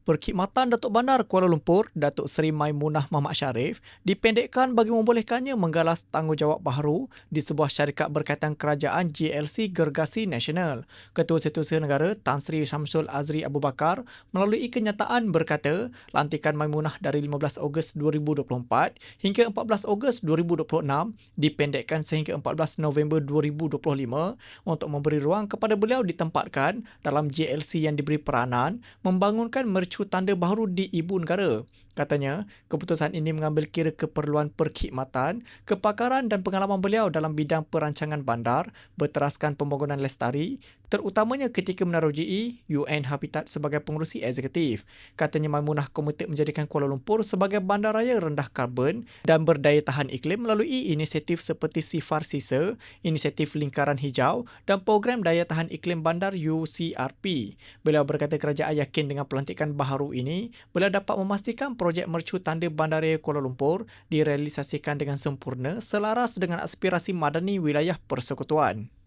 Perkhidmatan Datuk Bandar Kuala Lumpur, Datuk Seri Maimunah Mahmat Sharif, dipendekkan bagi membolehkannya menggalas tanggungjawab baharu di sebuah syarikat berkaitan kerajaan GLC Gergasi Nasional. Ketua Setiausaha Negara Tan Sri Syamsul Azri Abu Bakar melalui kenyataan berkata, lantikan Maimunah dari 15 Ogos 2024 hingga 14 Ogos 2026 dipendekkan sehingga 14 November 2025 untuk memberi ruang kepada beliau ditempatkan dalam GLC yang diberi peranan membangunkan mercu tanda baharu di ibu negara. Katanya, keputusan ini mengambil kira keperluan perkhidmatan, kepakaran dan pengalaman beliau dalam bidang perancangan bandar, berteraskan pembangunan lestari, terutamanya ketika GE UN Habitat sebagai pengurusi eksekutif. Katanya Maimunah komited menjadikan Kuala Lumpur sebagai bandaraya rendah karbon dan berdaya tahan iklim melalui inisiatif seperti Sifar Sisa, inisiatif lingkaran hijau dan program daya tahan iklim bandar UCRP. Beliau berkata kerajaan yakin dengan pelantikan baharu ini, beliau dapat memastikan projek mercu tanda bandaraya Kuala Lumpur direalisasikan dengan sempurna selaras dengan aspirasi madani wilayah persekutuan.